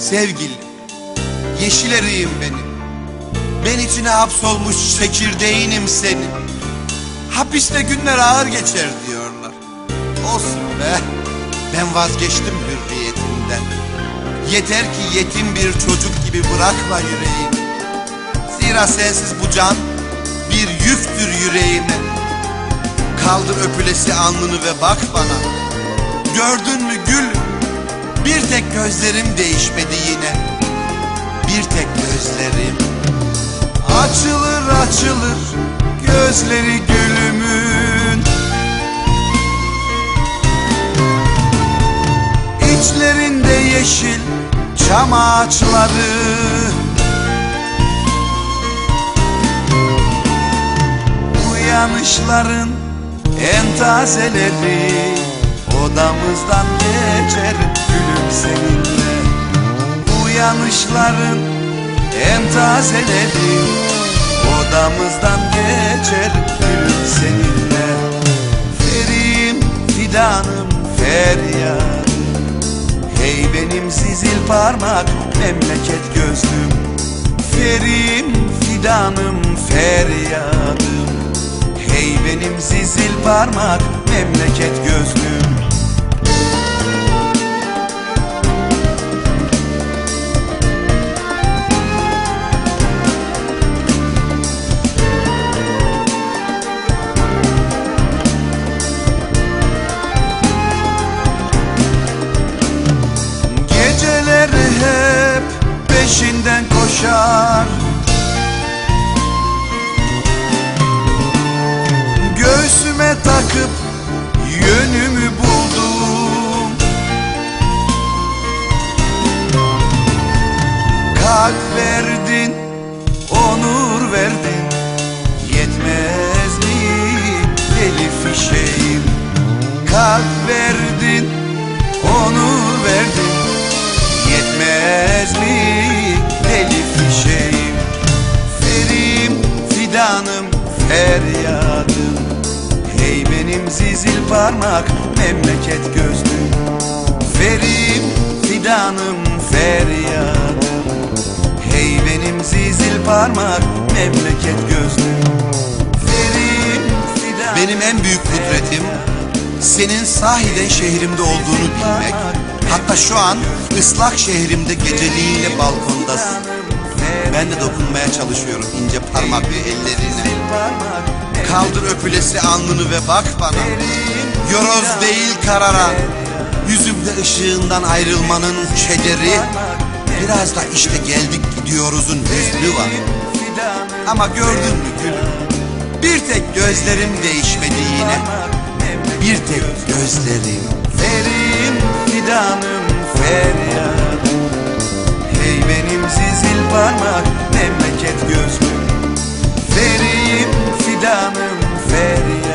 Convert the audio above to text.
Sevgili, yeşil eriğim benim. Ben içine hapsolmuş çekirdeğinim senin. Hapiste günler ağır geçer diyorlar. Olsun be, ben vazgeçtim hürriyetimden. Yeter ki yetim bir çocuk gibi bırakma yüreğimi. Zira sensiz bu can bir yüktür yüreğime. Kaldır öpülesi alnını ve bak bana. Gördün mü tek gözlerim değişmedi yine. Bir tek gözlerim. Açılır açılır gözleri gülümün. İçlerinde yeşil çam ağaçları. Uyanışların en tazeleri Odamızdan geçer gülüm seninle. Uyanışların en tazeleri Odamızdan geçer gülüm seninle. Ferim fidanım feryat Hey benim zizil parmak memleket gözlüm. Ferim fidanım feryadım Hey benim zizil parmak memleket gözlüm Takıp yönümü buldum. Kalp verdin, onur verdin. Yetmez mi deli fişeğim Kalp verdin, onur benim zizil parmak memleket gözlüm Ferim fidanım feryadım Hey benim zizil parmak memleket gözlüm Ferim fidanım Benim en büyük kudretim senin sahiden şehrimde olduğunu bilmek. Hatta şu an ıslak şehrimde geceliğinle balkondasın Ben de dokunmaya çalışıyorum ince parmaklı ellerine Kaldır öpülesi alnını ve bak bana. Yoroz değil kararan Yüzümde ışığından ayrılmanın kederi Biraz da işte geldik gidiyoruzun hüznü var. Ama gördün mü gülüm? Bir tek gözlerim değişmedi yine. Bir tek gözlerim. Ferim fidanım feryadım Hey benim zizil parmak memleket gözlüm Mary